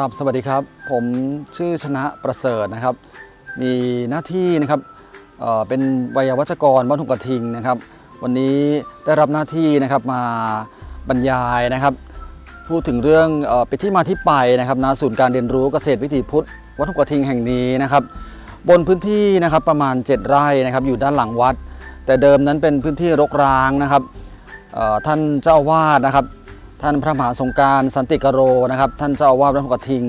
ครับสวัสดีครับ ผมชื่อชนะประเสริฐนะครับ มีหน้าที่นะครับเเป็นวัยวัจกรบ้านทุกกระทิงนะครับ วันนี้ได้รับหน้าที่นะครับมาบรรยายนะครับ พูดถึงเรื่องเอเป็นที่มาที่ไปนะครับณศูนย์การเรียนรู้เกษตรวิถีพุทธวัดทุกกระทิงแห่งนี้นะครับ บนพื้นที่นะครับประมาณ 7 ไร่นะครับอยู่ด้านหลังวัด แต่เดิมนั้นเป็นพื้นที่รกร้างนะครับท่านเจ้าอาวาสนะครับ ท่านพระมหาสงการสันติกโรนะครับ ท่านเจ้าอาวาสวัดพระกฐิง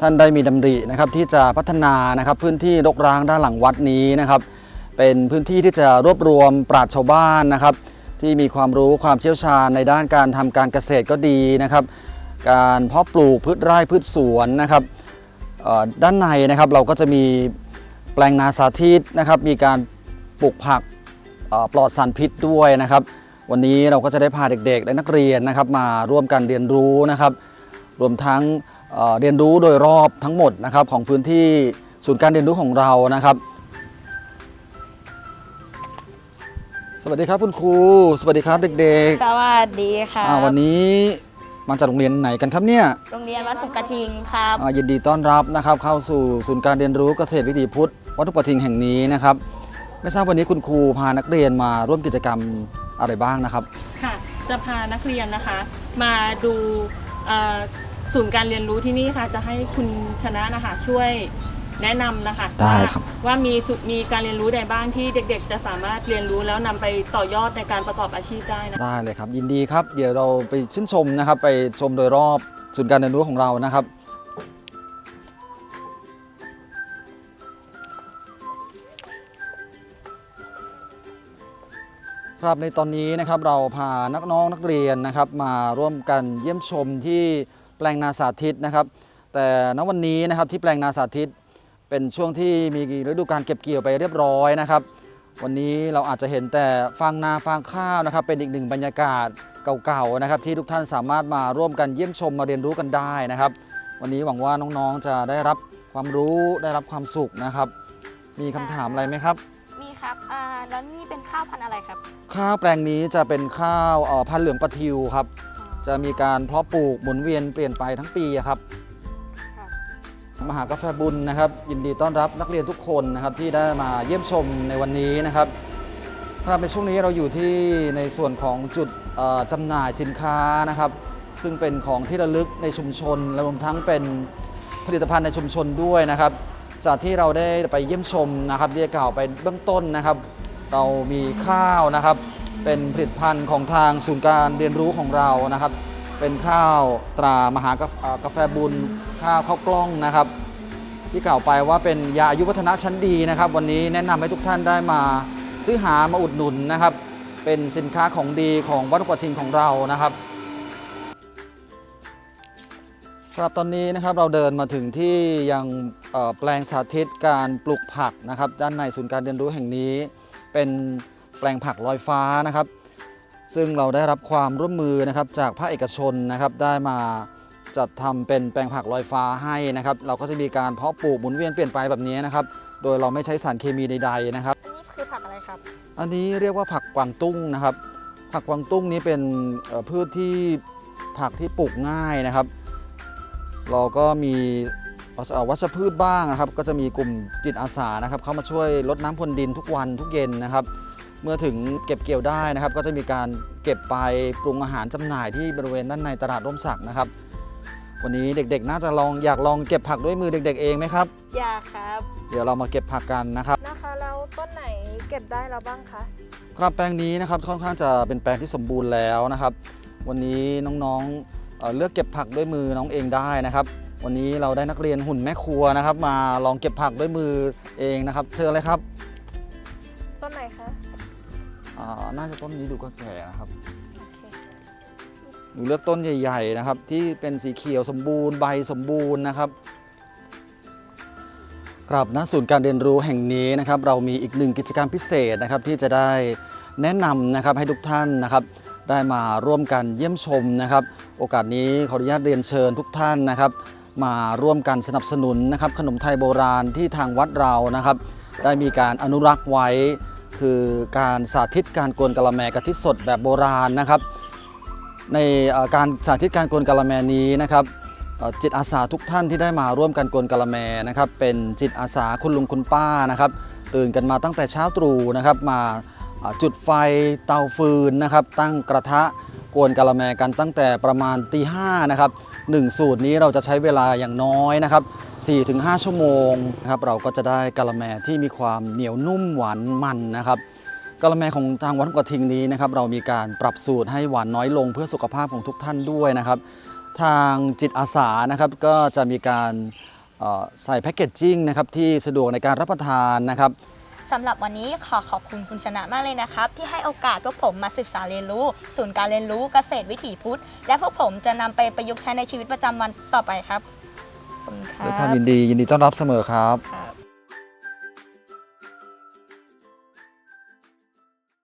ท่านได้มีดำรินะครับที่จะพัฒนานะครับพื้นที่รกร้างด้านหลังวัดนี้นะครับ เป็นพื้นที่ที่จะรวบรวมปราชญ์ชาวบ้านนะครับ ที่มีความรู้ความเชี่ยวชาญในด้านการทำการเกษตรก็ดีนะครับ การเพาะปลูกพืชไร่พืชสวนนะครับด้านในนะครับเราก็จะมีแปลงนาสาธิตนะครับ มีการปลูกผักปลอดสารพิษด้วยนะครับ วันนี้เราก็จะได้พาเด็กๆ และนักเรียนนะครับ มาร่วมกันเรียนรู้นะครับ รวมทั้งเอ่อเรียนรู้โดยรอบทั้งหมดนะครับของพื้นที่ศูนย์การเรียนรู้ของเรานะครับ สวัสดีครับคุณครู สวัสดีครับเด็กสวัสดีค่ะๆอ่าวันนี้มาจากโรงเรียนไหนกันครับเนี่ยโรงเรียนวัดถุกกระทิงครับอ่ายินดีต้อนรับนะครับ เข้าสู่ศูนย์การเรียนรู้เกษตรวิถีพุทธวัดทุกประทิงแห่งนี้นะครับ ไม่ทราบวันนี้คุณครูพานักเรียนมาร่วมกิจกรรม อะไรบ้างนะครับ ค่ะ จะพานักเรียนนะคะ มาดูเอ่อศูนย์การเรียนรู้ที่นี่ค่ะ จะให้คุณชนะนะคะช่วยแนะนำนะคะได้ว่าครับว่ามีสุมีการเรียนรู้ใดบ้างที่เด็ก ๆ จะสามารถเรียนรู้แล้วนำไปต่อยอดในการประกอบอาชีพได้นะได้เลยครับ ยินดีครับ เดี๋ยวเราไปชื่นชมนะครับ ไปชมโดยรอบศูนย์การเรียนรู้ของเรานะครับ ครับในตอนนี้นะครับเราพานักน้องนักเรียนนะครับมาร่วมกันเยี่ยมชมที่แปลงนาสาธิตนะครับ แต่ณวันนี้นะครับที่แปลงนาสาธิต เป็นช่วงที่มีฤดูการเก็บเกี่ยวไปเรียบร้อยนะครับ วันนี้เราอาจจะเห็นแต่ฟางนาฟางข้าวนะครับ เป็นอีกหนึ่งบรรยากาศเก่าๆนะครับ ที่ทุกท่านสามารถมาร่วมกันเยี่ยมชมมาเรียนรู้กันได้นะครับ วันนี้หวังว่าน้องๆจะได้รับความรู้ได้รับความสุขนะครับ มีคำถามอะไรไหมครับ ครับอ่าแล้วนี่เป็นข้าวพันธุ์อะไรครับข้าวแปลงนี้จะเป็นข้าวเอ่อพันธุ์เหลืองปะทิวครับ จะมีการเพาะปลูกหมุนเวียนเปลี่ยนไปทั้งปีอะครับ ครับมหากาแฟบุญนะครับ ยินดีต้อนรับนักเรียนทุกคนนะครับที่ได้มาเยี่ยมชมในวันนี้นะครับครับในช่วงนี้เราอยู่ที่ในส่วนของจุดเอ่อจำหน่ายสินค้านะครับ ซึ่งเป็นของที่ระลึกในชุมชนและรวมทั้งเป็นผลิตภัณฑ์ในชุมชนด้วยนะครับ จากที่เราได้ไปเยี่ยมชมนะครับที่ได้กล่าวไปเบื้องต้นนะครับ เรามีข้าวนะครับ เป็นผลิตภัณฑ์ของทางศูนย์การเรียนรู้ของเรานะครับ เป็นข้าวตรามหากากาแฟบุญข้าวข้าวกล้องนะครับ ที่กล่าวไปว่าเป็นยาอายุวัฒนะชั้นดีนะครับ วันนี้แนะนำให้ทุกท่านได้มาซื้อหามาอุดหนุนนะครับ เป็นสินค้าของดีของวัดกวทิงของเรานะครับ ครับตอนนี้นะครับเราเดินมาถึงที่ยังเอ่อแปลงสาธิตการปลูกผักนะครับ ด้านในศูนย์การเรียนรู้แห่งนี้ เป็นแปลงผักลอยฟ้านะครับ ซึ่งเราได้รับความร่วมมือนะครับจากภาคเอกชนนะครับได้มาจัดทำเป็นแปลงผักลอยฟ้าให้นะครับ เราก็จะมีการเพาะปลูกหมุนเวียนเปลี่ยนไปแบบนี้นะครับ โดยเราไม่ใช้สารเคมีใดๆนะครับอันนี้คือผักอะไรครับ อันนี้เรียกว่าผักกวางตุ้งนะครับ ผักกวางตุ้งนี้เป็นเอ่อพืชที่ผักที่ปลูกง่ายนะครับ เราก็มีเอ่อวัชพืชบ้างนะครับ ก็จะมีกลุ่มจิตอาสานะครับเข้ามาช่วยลดน้ำพรวนดินทุกวันทุกเย็นนะครับ เมื่อถึงเก็บเกี่ยวได้นะครับ ก็จะมีการเก็บไปปรุงอาหารจำหน่ายที่บริเวณด้านในตลาดร่มศักดิ์นะครับ วันนี้เด็กๆ น่าจะลองอยากลองเก็บผักด้วยมือเด็ก ๆ เองไหมครับ อยากครับ เดี๋ยวเรามาเก็บผักกันนะครับ นะคะแล้วต้นไหนเก็บได้แล้วบ้างคะ ครับแปลงนี้นะครับค่อนข้างจะเป็นแปลงที่สมบูรณ์แล้วนะครับ วันนี้น้องๆ เอ่อเลือกเก็บผักด้วยมือน้องเองได้นะครับ วันนี้เราได้นักเรียนหุ่นแม่ครัวนะครับ มาลองเก็บผักด้วยมือเองนะครับเชิญเลยครับต้นไหนคะอ่าน่าจะต้นนี้ดูก็แก่นะครับโอเคหนูเลือกต้นใหญ่ ๆ นะครับ ที่เป็นสีเขียวสมบูรณ์ใบสมบูรณ์นะครับครับณศูนย์การเรียนรู้แห่งนี้นะครับ เรามีอีกหนึ่งกิจกรรมพิเศษนะครับที่จะได้แนะนำนะครับให้ทุกท่านนะครับ ได้มาร่วมกันเยี่ยมชมนะครับ โอกาสนี้ขออนุญาตเรียนเชิญทุกท่านนะครับ มาร่วมกันสนับสนุนนะครับขนมไทยโบราณที่ทางวัดเรานะครับ ได้มีการอนุรักษ์ไว้ คือการสาธิตการกวนกะละแมกะทิสดแบบโบราณนะครับ ในการสาธิตการกวนกะละแมนี้นะครับจิตอาสาทุกท่านที่ได้มาร่วมกันกวนกะละแมนะครับ เป็นจิตอาสาคุณลุงคุณป้านะครับ ตื่นกันมาตั้งแต่เช้าตรู่นะครับมา จุดไฟเตาฟืนนะครับ ตั้งกระทะกวนกะละแมกันตั้งแต่ประมาณตีห้านะครับหนึ่งสูตรนี้เราจะใช้เวลาอย่างน้อยนะครับ 4-5 ชั่วโมงนะครับเราก็จะได้กะละแมที่มีความเหนียวนุ่มหวานมันนะครับกะละแมของทางวัดกระทิงนี้นะครับเรามีการปรับสูตรให้หวานน้อยลงเพื่อสุขภาพของทุกท่านด้วยนะครับ ทางจิตอาสานะครับก็จะมีการใส่แพคเกจจิ้งนะครับที่สะดวกในการรับประทานนะครับ สำหรับวันนี้ขอขอบคุณคุณชนะมากเลยนะครับ ที่ให้โอกาสพวกผมมาศึกษาเรียนรู้ ศูนย์การเรียนรู้เกษตรวิถีพุทธ และพวกผมจะนำไปประยุกต์ใช้ในชีวิตประจำวันต่อไปครับขอบคุณครัด้วยความบยินดียินดีต้อนรับเสมอครับ ครับ